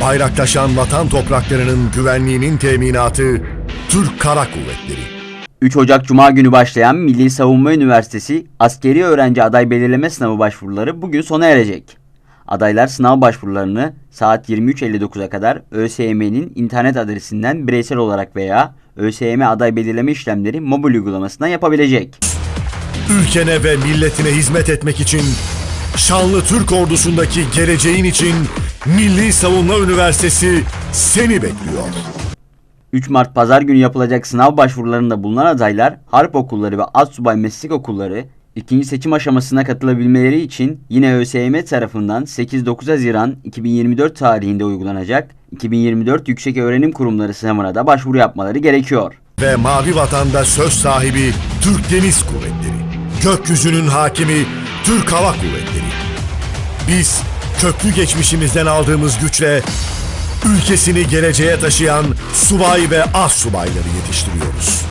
Bayraktaşan vatan topraklarının güvenliğinin teminatı Türk Kara Kuvvetleri. 3 Ocak Cuma günü başlayan Milli Savunma Üniversitesi askeri öğrenci aday belirleme sınavı başvuruları bugün sona erecek. Adaylar sınav başvurularını saat 23.59'a kadar ÖSYM'nin internet adresinden bireysel olarak veya ÖSYM aday belirleme işlemleri mobil uygulamasından yapabilecek. Ülkene ve milletine hizmet etmek için şanlı Türk ordusundaki geleceğin için Milli Savunma Üniversitesi seni bekliyor. 3 Mart Pazar günü yapılacak sınav başvurularında bulunan adaylar harp okulları ve astsubay meslek okulları ikinci seçim aşamasına katılabilmeleri için yine ÖSYM tarafından 8-9 Haziran 2024 tarihinde uygulanacak 2024 Yüksek Öğrenim Kurumları sınavına da başvuru yapmaları gerekiyor. Ve Mavi Vatan'da söz sahibi Türk Deniz Kuvvetleri. Gökyüzünün hakimi Türk Hava Kuvvetleri. Biz köklü geçmişimizden aldığımız güçle ülkesini geleceğe taşıyan subay ve az subayları yetiştiriyoruz.